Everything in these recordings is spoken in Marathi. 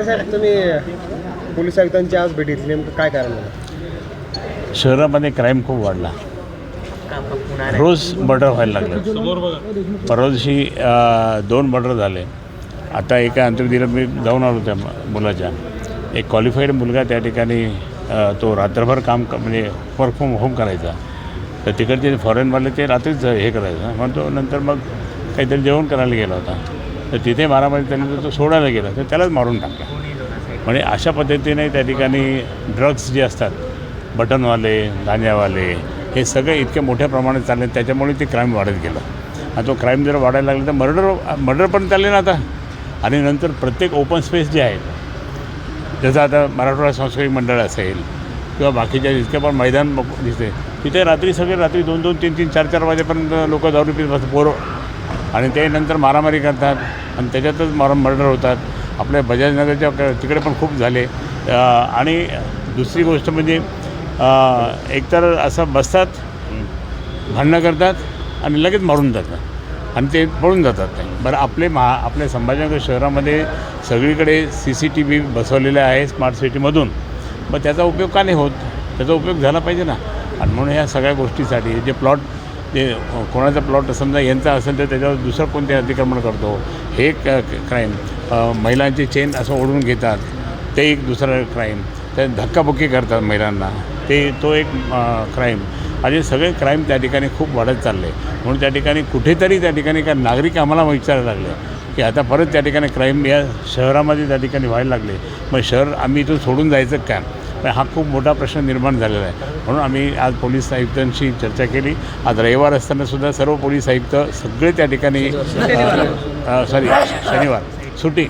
साहेब तुम्ही पोलीस आयुक्तांची आज भेट घेतली नेमकं काय कारण शहरामध्ये क्राईम खूप वाढला. रोज मर्डर व्हायला लागलं. परवा दिवशी दोन मर्डर झाले. आता एका अंत्यविधीला मी जाऊन आलो त्या मुलाच्या. एक क्वालिफाईड मुलगा त्या ठिकाणी तो रात्रभर काम म्हणजे वर्क फ्रॉम होम करायचा. तर तिकडचे फॉरेनवाले ते रात्रीच हे करायचं. म्हणतो तो नंतर मग काहीतरी जेवण करायला गेला होता. तर तिथे मारामारी त्यांनी तो सोडायला गेला तर त्यालाच मारून टाकला. म्हणजे अशा पद्धतीने त्या ठिकाणी ड्रग्स जे असतात बटनवाले गांजावाले हे सगळे इतक्या मोठ्या प्रमाणात चालले त्याच्यामुळे ते क्राईम वाढत गेलं. आणि तो क्राईम जर वाढायला लागला तर मर्डर मर्डर पण चालले ना आता. आणि नंतर प्रत्येक ओपन स्पेस जे आहे जसं आता मराठवाडा सांस्कृतिक मंडळ असेल किंवा बाकीच्या जितके पण मैदान दिसते तिथे रात्री सगळे रात्री दोन दोन तीन तीन चार चार वाजेपर्यंत लोक दारू पित पोरं आणि ते नंतर मारामारी करतात आणि त्याच्यातच मार मर्डर होतात. आपल्या बजाजनगरच्या तिकडे पण खूप झाले. आणि दुसरी गोष्ट म्हणजे एकतर असं बसतात भांडणं करतात आणि लगेच मारून जातात. आणि ते पळून जातात ते. बरं आपले महा आपल्या संभाजीनगर शहरामध्ये सगळीकडे सी सी टी व्ही बसवलेले आहे स्मार्ट सिटीमधून. मग त्याचा उपयोग का नाही होत? त्याचा उपयोग झाला पाहिजे ना. आणि म्हणून ह्या सगळ्या गोष्टीसाठी जे प्लॉट ते कोणाचा प्लॉट समजा यांचा असेल तर त्याच्यावर दुसरं कोणते अतिक्रमण करतो? हे क क्राईम महिलांची चेन असं ओढून घेतात ते एक दुसरं क्राईम ते धक्काबुक्की करतात महिलांना. ते तो एक क्राईम आणि सगळे क्राईम त्या ठिकाणी खूप वाढत चालले. म्हणून त्या ठिकाणी कुठेतरी त्या ठिकाणी काय नागरिक आम्हाला विचारायला लागले की आता परत त्या ठिकाणी क्राईम या शहरामध्ये त्या ठिकाणी व्हायला लागले. मग शहर आम्ही इथून सोडून जायचं काय पण हा खूप मोठा प्रश्न निर्माण झालेला आहे. म्हणून आम्ही आज पोलीस आयुक्तांशी चर्चा केली. आज रविवार असतानासुद्धा सर्व पोलीस आयुक्त सगळे त्या ठिकाणी सॉरी शनिवार सुट्टी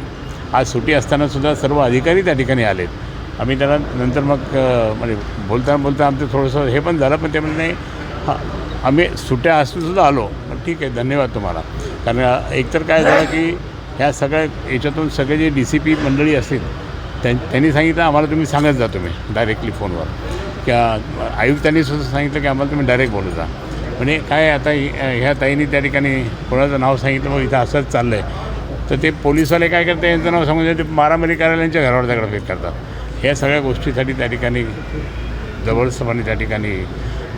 आज सुट्टी असतानासुद्धा सर्व अधिकारी त्या ठिकाणी आलेत. आम्ही त्याला नंतर मग म्हणजे बोलताना बोलता आमचं थोडंसं हे पण झालं पण ते म्हणजे नाही हां आम्ही सुट्या असूनसुद्धा आलो. पण ठीक आहे धन्यवाद तुम्हाला. कारण एकतर काय झालं की ह्या सगळ्या याच्यातून सगळे जे डी सी पी मंडळी असतील त्यां त्यांनी सांगितलं आम्हाला तुम्ही सांगत जा तुम्ही डायरेक्टली फोनवर किंवा आयुक्तांनी सुद्धा सांगितलं की आम्हाला तुम्ही डायरेक्ट बोलत जा. म्हणजे काय आता ह्या ताईंनी त्या ठिकाणी कोणाचं नाव सांगितलं मग इथं असंच चाललं आहे तर ते पोलीसवाले काय करतात यांचं नाव सांगून ते मारामारी करायला यांच्या घरावर दगडफेक करतात. ह्या सगळ्या गोष्टीसाठी त्या ठिकाणी जबरदस्तपणे त्या ठिकाणी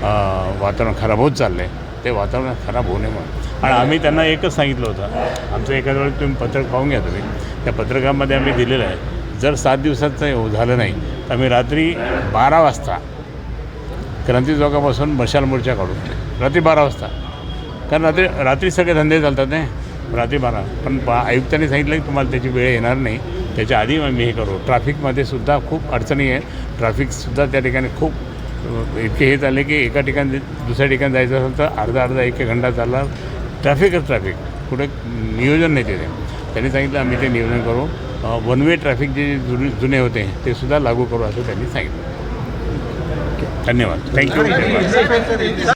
वातावरण खराब होत चाललं आहे ते वातावरण खराब होऊ नये म्हणून. आणि आम्ही त्यांना एकच सांगितलं होतं आमचं एखाद्या वेळेस तुम्ही पत्रक पाहून घ्या तुम्ही. त्या पत्रकामध्ये आम्ही दिलेलं आहे. जर सात दिवसाचं हो- झालं नाही तर आम्ही रात्री बारा वाजता क्रांती चौकापासून मशाल मोर्चा काढू. रात्री बारा वाजता. कारण रात्री रात्री सगळे धंदे चालतात नाही रात्री बारा. पण बा आयुक्तांनी सांगितलं की तुम्हाला त्याची वेळ येणार नाही. त्याच्या आधी आम्ही हे करू. ट्रॅफिकमध्ये सुद्धा खूप अडचणी आहे ट्रॅफिकसुद्धा त्या ठिकाणी खूप इतके हे चालले की एका ठिकाणी दुसऱ्या ठिकाणी जायचं असेल तर अर्धा अर्धा एक एक घंटा चालला ट्रॅफिकच ट्रॅफिक. कुठे नियोजन नाही तिथे. त्यांनी सांगितलं आम्ही ते नियोजन करू. वन वे ट्रॅफिक जे जुने जुने होते ते सुद्धा लागू करू असं त्यांनी सांगितलं. धन्यवाद. थँक्यू